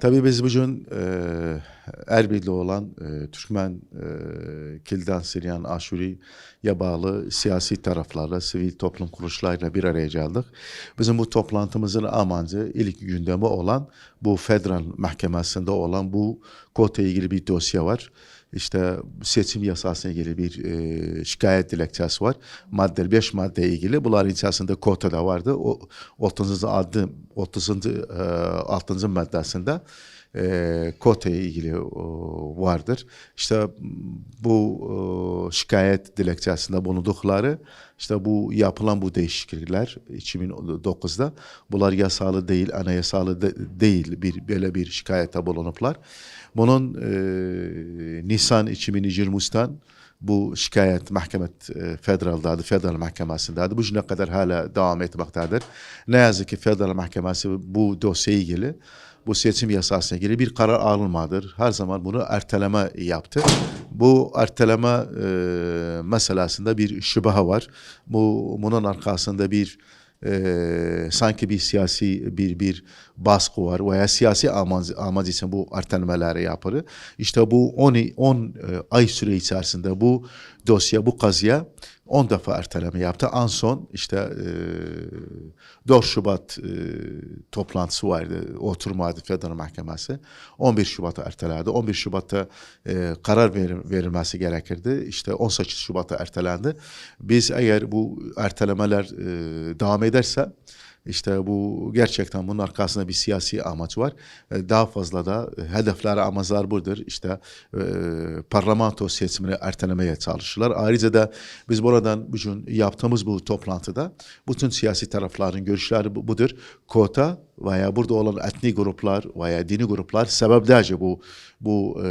Tabii biz bugün e, Erbil'de olan e, Türkmen e, Kildan, Siryan, Aşuri'ye bağlı siyasi taraflarla, sivil toplum kuruluşlarıyla bir araya geldik. Bizim bu toplantımızın amacı ilk gündemi olan bu federal mahkemesinde olan bu kota ilgili bir dosya var. İşte seçim yasasına ilgili bir e, şikayet dilekçesi var. Madde 5 madde ilgili. Bunların içerisinde kota da vardı. O 30. adı 30. E, 6. maddesinde e, kota ilgili o, vardır. İşte bu e, şikayet dilekçesinde bulundukları işte bu yapılan bu değişiklikler 2009'da bunlar yasalı değil, anayasalı de, değil bir böyle bir şikayete bulunuplar. Bunun e, Nisan 2023'ten bu şikayet mahkemet e, federaldadır, federal mahkemesindedir. Bu güne kadar hala devam etmektedir. Ne yazık ki federal mahkemesi bu dosyayla ilgili bu seçim yasasına ilgili bir karar alınmadır. Her zaman bunu erteleme yaptı. Bu erteleme e, meselesinde bir şüphe var. Bu bunun arkasında bir e, sanki bir siyasi bir bir baskı var veya siyasi amacı, amacı için bu ertelemeleri yapılır. İşte bu 10 10 e, ay süre içerisinde bu dosya bu kazıya 10 defa erteleme yaptı. En son işte e, 4 Şubat e, toplantısı vardı. Oturmadı Federal Mahkemesi. 11 Şubat'a ertelendi. 11 Şubat'ta e, karar verim, verilmesi gerekirdi. İşte 18 Şubat'a ertelendi. Biz eğer bu ertelemeler e, devam ederse işte bu gerçekten bunun arkasında bir siyasi amaç var. E, Daha fazla da e, hedefleri amaclar budur. İşte e, parlamento seçimini ertelemeye çalışırlar. Ayrıca da biz buradan bugün yaptığımız bu toplantıda bütün siyasi tarafların görüşleri bu- budur. Kota veya burada olan etnik gruplar veya dini gruplar sebeplerce bu bu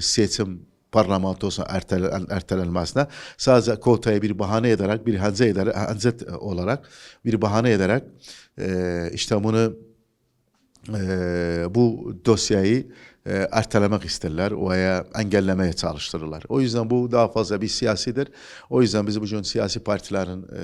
seçim parlamentosu ertelen, ertelenmesine sadece kotaya bir bahane ederek, bir henze ederek, henze olarak bir bahane ederek e, işte bunu e, bu dosyayı e, ertelemek isterler veya engellemeye çalıştırırlar. O yüzden bu daha fazla bir siyasidir. O yüzden biz bugün siyasi partilerin e,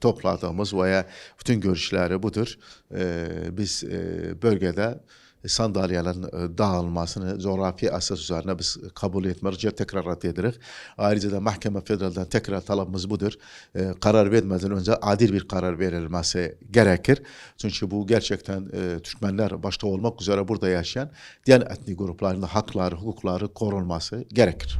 topladığımız veya bütün görüşleri budur. E, biz e, bölgede sandalyelerin e, dağılmasını coğrafi asas üzerine biz kabul etmeyeceğiz, tekrar edirik. Ayrıca da mahkeme federalden tekrar talebimiz budur. E, karar vermeden önce adil bir karar verilmesi gerekir. Çünkü bu gerçekten e, Türkmenler başta olmak üzere burada yaşayan diğer etnik grupların hakları, hukukları korunması gerekir.